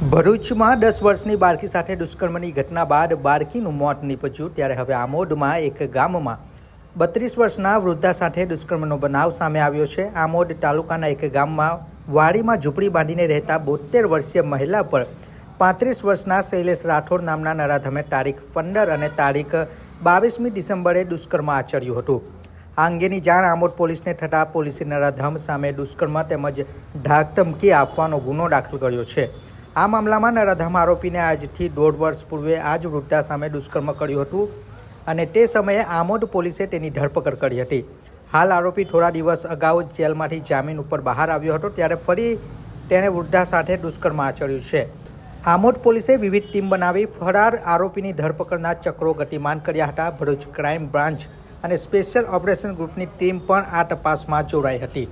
ભરૂચમાં દસ વર્ષની બાળકી સાથે દુષ્કર્મની ઘટના બાદ બાળકીનું મોત નીપજ્યું. ત્યારે હવે આમોદમાં એક ગામમાં બત્રીસ વર્ષના વૃદ્ધા સાથે દુષ્કર્મનો બનાવ સામે આવ્યો છે. આમોદ તાલુકાના એક ગામમાં વાડીમાં ઝૂંપડી બાંધીને રહેતા બોતેર વર્ષીય મહિલા પર પાંત્રીસ વર્ષના શૈલેષ રાઠોડ નામના નરાધમે તારીખ પંદર અને તારીખ બાવીસમી ડિસેમ્બરે દુષ્કર્મ આચર્યું હતું. આ અંગેની જાણ આમોદ પોલીસને થતાં પોલીસે નરાધમ સામે દુષ્કર્મ તેમજ ઢાક ધમકી આપવાનો ગુનો દાખલ કર્યો છે. આ મામલામાં નરાધામ આરોપીને આજથી દોઢ વર્ષ પૂર્વે આ જ વૃદ્ધા સામે દુષ્કર્મ કર્યું હતું અને તે સમયે આમોદ પોલીસે તેની ધરપકડ કરી હતી. હાલ આરોપી થોડા દિવસ અગાઉ જેલમાંથી જામીન ઉપર બહાર આવ્યો હતો, ત્યારે ફરી તેણે વૃદ્ધા સાથે દુષ્કર્મ આચર્યું છે. આમોદ પોલીસે વિવિધ ટીમ બનાવી ફરાર આરોપીની ધરપકડના ચક્રો ગતિમાન કર્યા હતા. ભરૂચ ક્રાઇમ બ્રાન્ચ અને સ્પેશિયલ ઓપરેશન ગ્રુપની ટીમ પણ આ તપાસમાં જોડાઈ હતી.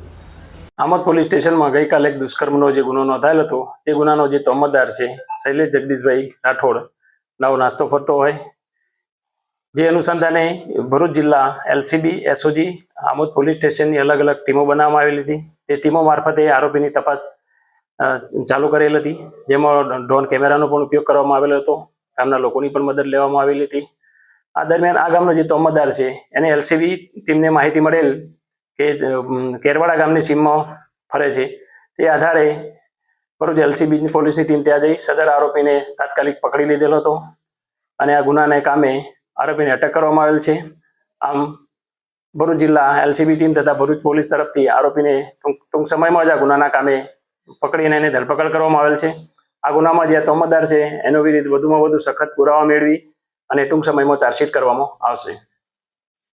આમોદ પોલીસ સ્ટેશનમાં ગઈકાલે એક દુષ્કર્મનો જે ગુનો નોંધાયેલ હતો તે ગુનાનો જે તોમતદાર છે, શૈલેષ જગદીશભાઈ રાઠોડ નવો નાસ્તો ફરતો હોય. જે અનુસંધાને ભરૂચ જિલ્લા એલસીબી, એસઓજી, આમોદ પોલીસ સ્ટેશનની અલગ અલગ ટીમો બનાવવામાં આવેલી હતી. તે ટીમો મારફતે આરોપીની તપાસ ચાલુ કરેલ હતી, જેમાં ડ્રોન કેમેરાનો પણ ઉપયોગ કરવામાં આવેલો હતો. ગામના લોકોની પણ મદદ લેવામાં આવેલી હતી. આ દરમિયાન આ ગામનો જે તોમતદાર છે, એને એલસીબી ટીમને માહિતી મળેલ કે કેરવાડા ગામની સીમમાં ફરે છે. તે આધારે ભરૂચ એલસીબીની પોલીસની ટીમ ત્યાં જઈ સદર આરોપીને તાત્કાલિક પકડી લીધેલો હતો અને આ ગુનાને કામે આરોપીને અટક કરવામાં આવેલ છે. આમ, ભરૂચ જિલ્લા એલસીબી ટીમ તથા ભરૂચ પોલીસ તરફથી આરોપીને ટૂંક સમયમાં જ આ ગુનાના કામે પકડીને એની ધરપકડ કરવામાં આવેલ છે. આ ગુનામાં જે તોમતદાર છે, એનો વિરુદ્ધ વધુમાં વધુ સખત પુરાવા મેળવી અને ટૂંક સમયમાં ચાર્જશીટ કરવામાં આવશે.